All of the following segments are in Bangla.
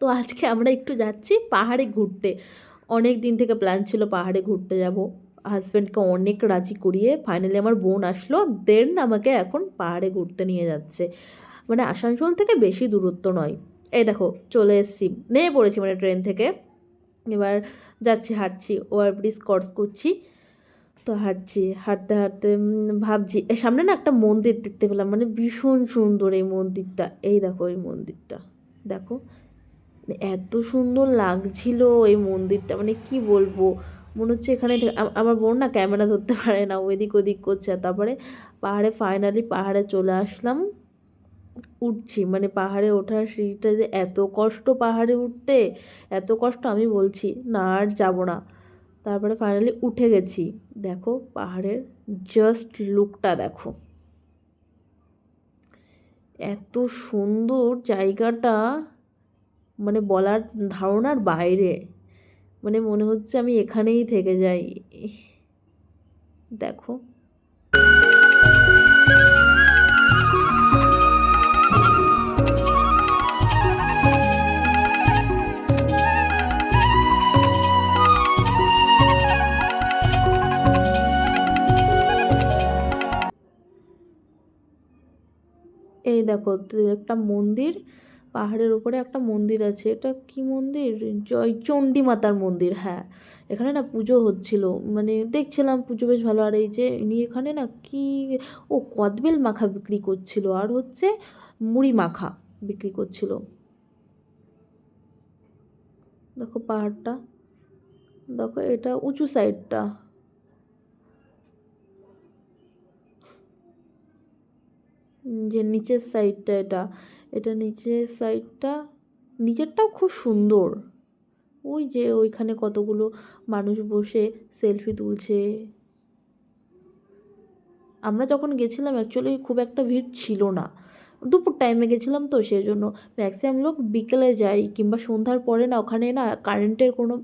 তো আজকে আমরা একটু যাচ্ছি পাহাড়ে ঘুরতে। অনেক দিন থেকে প্ল্যান ছিল পাহাড়ে ঘুরতে যাব। হাজব্যান্ডকে অনেক রাজি করিয়ে ফাইনালি আমার বোন আসলো দেন আমাকে এখন পাহাড়ে ঘুরতে নিয়ে যাচ্ছে। মানে আসানসোল থেকে বেশি দূরত্ব নয়। এই দেখো, চলে এসেছি। নেমে পড়েছি মানে ট্রেন থেকে। এবার যাচ্ছি, হাঁটছি ওভার ব্রিজ ক্রস করছি। তো হাঁটছি, হাঁটতে হাঁটতে ভাবছি, এ সামনে না একটা মন্দির দেখতে পেলাম। মানে ভীষণ সুন্দর এই মন্দিরটা। এই দেখো, এই মন্দিরটা। দেখো। এত সুন্দর লাগছিল এই মন্দিরটা মানে কি বলব? মনে হচ্ছে এখানে আমার বোন না ক্যামেরা ধরতে পারে না, ও এদিক ওদিক করছে। তারপরে পাহাড়ে ফাইনালি পাহাড়ে চলে আসলাম। উঠছি মানে পাহাড়ে ওঠার সিঁড়িটা যে এত কষ্ট পাহাড়ে উঠতে, এত কষ্ট আমি বলছি, না আর যাব না। তারপরে ফাইনালি উঠে গেছি। দেখো পাহাড়ের জাস্ট লুকটা দেখো। এত সুন্দর জায়গাটা। মানে বলার ধারণার বাইরে। মানে মনে হচ্ছে আমি এখানেই থেকে যাই। দেখো। এই দেখো একটা মন্দির। পাহাড়ের উপরে একটা মন্দির আছে। এটা কি মন্দির? জয় চণ্ডী মাতার মন্দির হ্যাঁ। এখানে না পুজো হচ্ছিল। মানে দেখছিলাম পুজো বেশ ভালো। আর এই যে ইনি এখানে না কি ও কদবেল মাখা বিক্রি করছিল। আর হচ্ছে মুড়ি মাখা বিক্রি করছিল। দেখো পাহাড়টা। দেখো এটা উঁচু সাইডটা যে নিচের সাইডটা এটা এটা নিচের সাইডটা নিচেরটাও খুব সুন্দর। ওই যে ওইখানে কতগুলো মানুষ বসে সেলফি তুলছে। আমরা যখন গেছিলাম অ্যাকচুয়ালি খুব একটা ভিড় ছিল না। দুপুর টাইমে গেছিলাম তো সেই জন্য ম্যাক্সিমাম লোক বিকেলে যায়, কিংবা সন্ধ্যার পরে না, ওখানে না কারেন্টের কোনো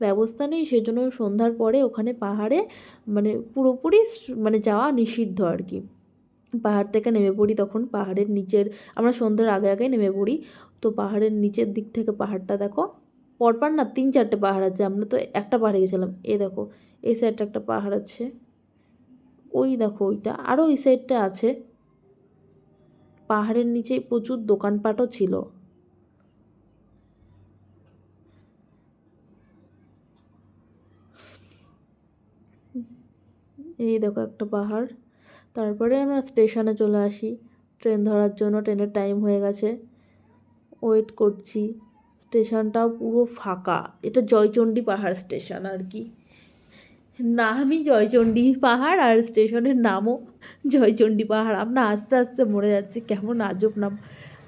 ব্যবস্থা নেই সেই জন্য সন্ধ্যার পরে ওখানে পাহাড়ে মানে পুরোপুরি মানে যাওয়া নিষিদ্ধ আর কি। পাহাড় থেকে নেমে পড়ি তখন, পাহাড়ের নিচের, আমরা সন্ধ্যার আগে আগে নেমে পড়ি। তো পাহাড়ের নিচের দিক থেকে পাহাড়টা দেখো, পরপর না তিন চারটে পাহাড় আছে, আমরা তো একটা পাহাড়ে গেছিলাম। এ দেখো, এই সাইডটা একটা পাহাড় আছে, ওই দেখো ওইটা আরও ওই সাইডটা আছে। পাহাড়ের নিচে প্রচুর দোকানপাটও ছিল। এই দেখো একটা পাহাড়। তারপরে আমরা স্টেশনে চলে আসি। ট্রেন ধরার জন্য ট্রেনের টাইম হয়ে গেছে। ওয়েট করছি। স্টেশনটাও পুরো ফাঁকা। এটা জয়চণ্ডী পাহাড় স্টেশন আর কি। নামই জয়চণ্ডী পাহাড় আর স্টেশনের নামও জয়চণ্ডী পাহাড়। আমরা আস্তে আস্তে মরে যাচ্ছি। কেমন আজব নাম।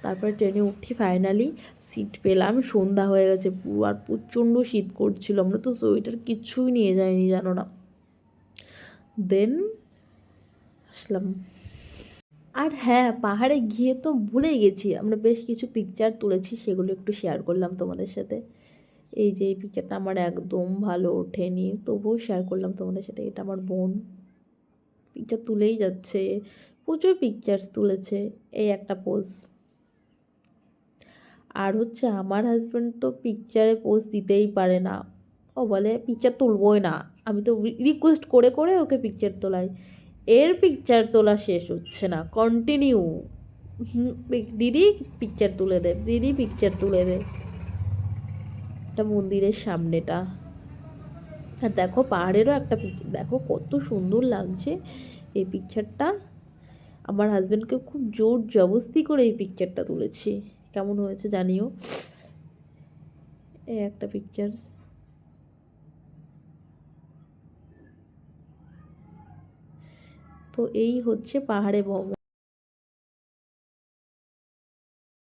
তারপরে ট্রেনে উঠি ফাইনালি সিট পেলাম। সন্ধ্যা হয়ে গেছে পুরো। আর প্রচণ্ড শীত করছিল। আমরা তো সোয়েটার কিচ্ছুই নিয়ে যাইনি, জানো না। দেন আসলাম। আর হ্যাঁ পাহাড়ে গিয়ে তো ভুলেই গেছি। আমরা বেশ কিছু পিকচার তুলেছি, সেগুলো একটু শেয়ার করলাম তোমাদের সাথে। এই যে এই পিকচারটা আমার একদম ভালো ওঠেনি, তবুও শেয়ার করলাম তোমাদের সাথে। এটা আমার বোন। পিকচার তুলেই যাচ্ছে। প্রচুর পিকচার্স তুলেছে, এই একটা পোজ আর হচ্ছে আমার হাজব্যান্ড তো পিকচারে পোজ দিতেই পারে না। ও বলে পিকচার তুলবই না। আমি তো রিকোয়েস্ট করে করে ওকে পিকচার তোলাই। এর পিকচার তোলা শেষ হচ্ছে না কন্টিনিউ দিদি পিকচার তুলে দে, দিদি পিকচার তুলে দে। এটা মন্দিরের সামনেটা। আর দেখো, পাহাড়েরও একটা পিকচার দেখো কত সুন্দর লাগছে এই পিকচারটা আমার হাজব্যান্ডকে খুব জোর জবস্তি করে এই পিকচারটা তুলেছি। কেমন হয়েছে জানিও। এই একটা পিকচার তো এই হচ্ছে পাহাড়ে ভ্রমণ